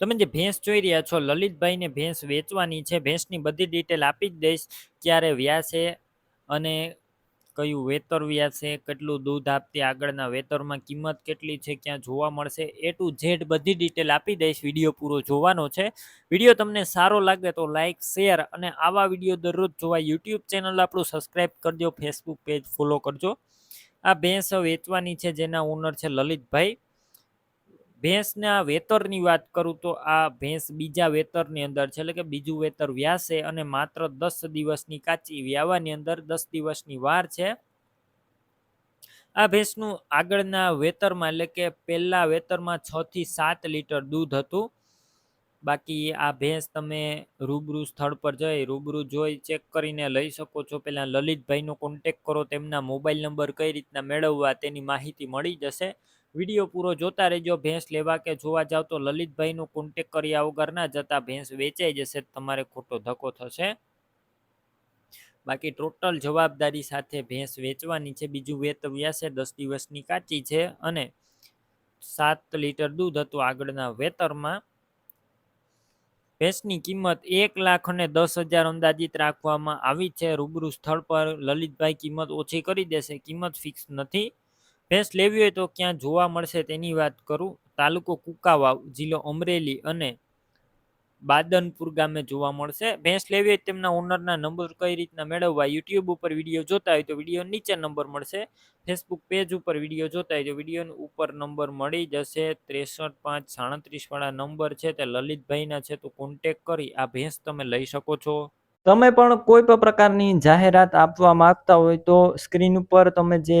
તમે જે ભેંસ જોઈ રહ્યા છો, લલિતભાઈને ભેંસ વેચવાની છે, ભેંસની બધી ડિટેલ આપી જ દઈશ, ક્યારે વ્યાસે અને કયું વેતર વ્યાસે કેટલું દૂધ આપતી, આગળના વેતરમાં કિંમત કેટલી છે, ક્યાં જોવા મળશે એ ટુ ઝેડ બધી ડિટેલ આપી દઈશ, વીડિયો પૂરો જોવાનો છે. વીડિયો તમને સારો લાગે તો લાઇક શેર અને આવા વીડિયો દરરોજ જોવા યુટ્યુબ ચેનલ આપણું સબસ્ક્રાઈબ કરજો ફેસબુક પેજ ફોલો કરજો. આ ભેંસ વેચવાની છે, જેના ઓનર છે લલિતભાઈ. ભેંસના વેતરની વાત કરું તો આ ભેંસ બીજા વેતરની અંદર છે, એટલે કે બીજું વેતર વ્યાસે અને માત્ર દસ દિવસની કાચી વ્યાવાની અંદર દસ દિવસની વાર છે. આ ભેંસનું આગળના વેતરમાં, એટલે કે પહેલા વેતરમાં છ થી સાત લીટર દૂધ હતું. બાકી આ ભેંસ તમે રૂબરૂ સ્થળ પર જઈ, રૂબરૂ જોઈ, ચેક કરીને લઈ શકો છો. પહેલાં લલિતભાઈનો કોન્ટેક કરો, તેમના મોબાઈલ નંબર કઈ રીતના મેળવવા તેની માહિતી મળી જશે. વીડિયો પૂરો જોતા રહેજો, ભેંસ લેવા કે જોવા જાવ તો લલિતભાઈનું કોન્ટેક કર્યા વગર ના જતા ભેંસ વેચાઈ જશે, તમારે ખોટો ધક્કો થશે. બાકી ટોટલ જવાબદારી સાથે ભેંસ વેચવાની છે, બીજું વેતવ્યા છે, દસ દિવસની કાચી છે અને સાત લીટર દૂધ હતું આગળના વેતરમાં. ભેંસની કિંમત એક લાખ અને દસ હજાર અંદાજિત રાખવામાં આવી છે, રૂબરૂ સ્થળ પર લલિતભાઈ કિંમત ઓછી કરી દેશે, કિંમત ફિક્સ નથી. ભેંસ લેવી હોય તો ક્યાં જોવા મળશે તેની વાત કરું? તાલુકો કુકાવાવ, જિલ્લો અમરેલી અને બાદનપુર ગામે જોવા મળશે. ભેંસ લેવી હોય તેમના ઓનરના નંબર કઈ રીતના મેળવવા યુટ્યુબ ઉપર વીડિયો જોતા હોય તો વીડિયો નીચે નંબર મળશે. ફેસબુક પેજ ઉપર વીડિયો જોતા હોય તો વીડિયો ઉપર નંબર મળી જશે. ત્રેસઠ પાંચ સાડત્રીસ વાળા નંબર છે તે લલિતભાઈના છે તો કોન્ટેક કરી આ ભેંસ તમે લઈ શકો છો. તમે પણ કોઈ પણ પ્રકારની જાહેરાત આપવા માંગતા હોય તો સ્ક્રીન ઉપર તમે જે